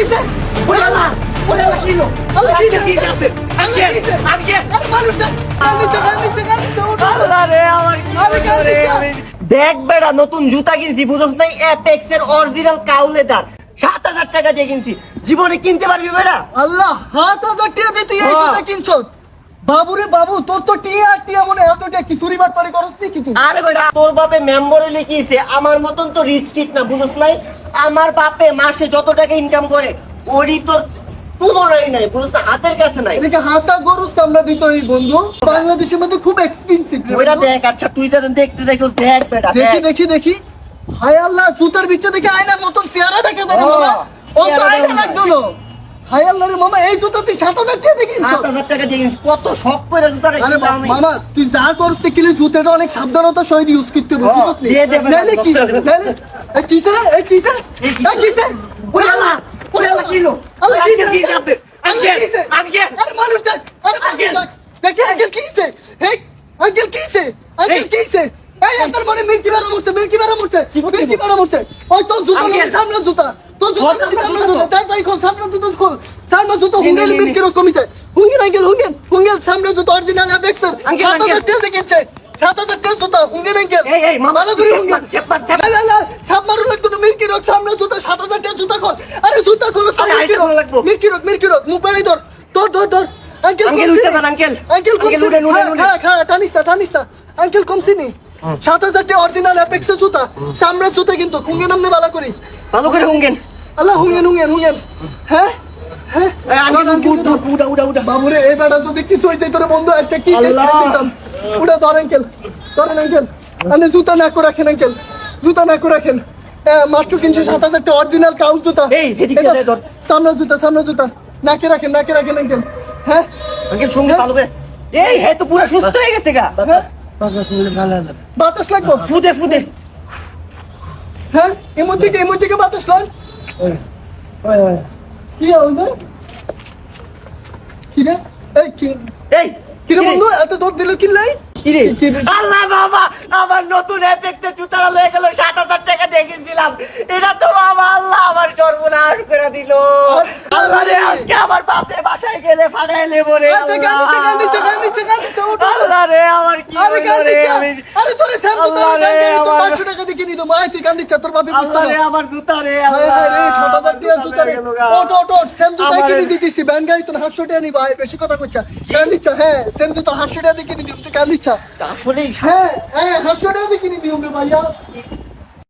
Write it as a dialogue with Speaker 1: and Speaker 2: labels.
Speaker 1: কিসে ওরে আল্লাহ! ওরে আল্লাহ কি হলো? আল্লাহ কিসে কিসে আপনি
Speaker 2: আজকে,
Speaker 1: কিসে
Speaker 2: আজকে।
Speaker 1: আরে মানুষটা কান্দিছে কান্দিছে কান্দিছে ওঠো
Speaker 2: আল্লাহ রে আমার কি দেখ বেড়া নতুন জুতা কিনছি বুঝছ নাই? অ্যাপেক্স এর অরিজিনাল কাউলেদার। সাত হাজার টাকা দিয়ে কিনছি। জীবনে কিনতে পারবি বেড়া
Speaker 1: আল্লাহ হাত হাজার টিয়া দিয়ে তুই এই
Speaker 2: হ্যাঁ।
Speaker 1: জুতা কিনছ? বাবুরে বাবু তোর তো টিয়া আর টিয়া মনে এত টিয়া কি চুরি বাট পারি করস নি কি
Speaker 2: আরে বেটা তোর বাপে মেম্বরে লিখিয়েছে আমার মতন তো রিচ টিট না বুঝছ নাই? আমার বাপে মাসে যত টাকা ইনকাম করে ওরই তোর তুলনাই নাই বুঝছ? হাতের কাছে নাই।
Speaker 1: এদিকে হাসা গরুর সামনে দিত এই বন্ধু। বাংলাদেশের মধ্যে খুব এক্সপেন্সিভ
Speaker 2: ওইটা দেখ আচ্ছা তুই দেখতে দেখো দেখ বেটা
Speaker 1: দেখি
Speaker 2: দেখি।
Speaker 1: দেখি হায় আল্লাহ জুতার বিচ্ছে দেখে আয়নার মতন চেহারা দেখে আয়না লাগতো না হায় আল্লাহ রে মামা এই জুতা তুই সাত হাজার টাকা দিয়ে কিনছ?
Speaker 2: সাত হাজার টাকা দিয়ে কিনছি। কত শখ করে জুতাটা
Speaker 1: আরে
Speaker 2: কিনলাম আমি।
Speaker 1: মামা তুই যা করছ জুতাটা অনেক সাবধানতার সহিত ইউজ করতে হবে বুঝছস নি?
Speaker 2: না,
Speaker 1: কি কিসে?
Speaker 2: ওরে আল্লাহ ওরে আল্লাহ
Speaker 1: আল্লাহ
Speaker 2: আজকে
Speaker 1: কিসে?
Speaker 2: আজকে আজকে
Speaker 1: আরে মানুষ আরে
Speaker 2: আঙ্কেল।
Speaker 1: দেখি। আঙ্কেল কিসে? এই আঙ্কেল কিসে? আঙ্কেল। কিসে? এই এত মানে মিল্কি বেরা মুছছে মিল্কি বেরা
Speaker 2: করছিস?
Speaker 1: মিল্কি বেরা মুছছে ওই তোর জুতা নিয়ে সামনে জুতা। তোর জুতা
Speaker 2: খোল
Speaker 1: নিয়ে
Speaker 2: সামনে
Speaker 1: সামনে
Speaker 2: জুতা
Speaker 1: জুতা তাই তাই খোল সামনে জুতা খোল সামনে জুতা
Speaker 2: নে, নে,
Speaker 1: হুঙ্গেল
Speaker 2: নে, নে।
Speaker 1: মিল্কি রকম কমিতে হুঙ্গেল আঙ্কেল হুঙ্গেল হুঙ্গেল সামনে জুতা অরিজিনাল অ্যাপেক্সের
Speaker 2: আঙ্কেল,
Speaker 1: সাত হাজার
Speaker 2: আঙ্কেল।
Speaker 1: সাত হাজার টাকা জুতা হুঙ্গেল আঙ্কেল
Speaker 2: এই, এই, মামা,
Speaker 1: ভালো করে হুঙ্গেল
Speaker 2: মার, চেপ
Speaker 1: না, না, না, সাপ মারুন লাগতো না, মিল্কি রক, সামনে জুতা, সাত হাজার টাকা জুতা খোল। আরে জুতা খোলো,
Speaker 2: আরে, আইটা
Speaker 1: রক,
Speaker 2: লাগবো।
Speaker 1: মিল্কি রক, মিল্কি রক, মুখ ধর, ধর, ধর, ধর। আঙ্কেল
Speaker 2: আঙ্কেল, উঠে
Speaker 1: নি?
Speaker 2: আঙ্কেল।
Speaker 1: আঙ্কেল
Speaker 2: আঙ্কেল,
Speaker 1: কমছে
Speaker 2: উঠেন,
Speaker 1: নি?
Speaker 2: উঠেন,
Speaker 1: খা,
Speaker 2: উঠেন।
Speaker 1: খা, খা, টানিস না, টানিস না। আঙ্কেল কমছে নি? সাত হাজার টাকা original জুতা, সামনের জুতা কিন্তু, হুঙ্গে নামনে বালা করি।
Speaker 2: ভালো করে হুঙ্গেন
Speaker 1: আল্লাহ, হুঙ্গেন, হুঙ্গেন, হুঙ্গেন। হ্যাঁ? হ্যাঁ?
Speaker 2: উঠা উঠা উঠা
Speaker 1: বাবুরে এই বেটা যদি কিছু হয়েছে তোর বন্ধু আজকে কি দিতাম ধর আঙ্কেল ধরেন আঙ্কেল আপনি জুতা না করে রাখেন আঙ্কেল জুতা না করে রাখেন। হ্যাঁ, মাত্র কিনছে সাত হাজার টাকা অরিজিনাল কাউ জুতা।
Speaker 2: এই।
Speaker 1: সামনে জুতা সামনে জুতা। নাকে রাখেন নাকে রাখেন আঙ্কেল হ্যাঁ?
Speaker 2: আঙ্কেল সঙ্গে ভালো করে এই হে তো পুরো সুস্থ হয়ে গেছে গা।
Speaker 1: হ্যাঁ? বাতাস লাগবো?
Speaker 2: ফুদে ফুদে।
Speaker 1: হ্যাঁ? এমন থেকে এমন থেকে বাতাস লন কি হয়েছে কি রে এই কি
Speaker 2: এই
Speaker 1: কি রে বন্ধু এত দৌড় দিল কি লাই?
Speaker 2: কি রে আল্লাহ বাবা আমার নতুন এফেক্টে জুতারা লয়ে গেল সাত হাজার টাকা দিয়ে কিনছিলাম। এটা তো বাবা আল্লাহ আমার সর্বনাশ করে দিল আল্লাহ রে আজকে আমার বাপে বাসায় গেলে ফাটাই লেবো রে
Speaker 1: আচ্ছা, কান্দিছে, কান্দিছে, কান্দিছে, কান্দিছে, উঠো।
Speaker 2: আল্লাহ রে আমার কি হইল রে আমি
Speaker 1: আরে তোরে শ্যাম্পু
Speaker 2: আল্লাহ
Speaker 1: দেওয়ার
Speaker 2: রে,
Speaker 1: টাকা নেই, তোর 500 টাকা দিয়ে কিনে দিবো। আয়, তুই কান্দিছে, তোর বাপে বুঝতো
Speaker 2: আল্লাহ আমার জুতা রে
Speaker 1: হায় রে, 7000 টাকা জুতা রে। সেম জুতাই দিতেছি, ব্যান তোর 800 টাকা নিবো, আয়, বেশি কথা কইছা। কান্দিছে, হ্যাঁ, সেম জুতা 800 টাকা দিয়ে কিনে দিবো, তুই কান্দিছা।
Speaker 2: আসলেই
Speaker 1: হ্যাঁ, হ্যাঁ, 800 টাকা দিয়ে কিনে দিবো রে ভাইয়া।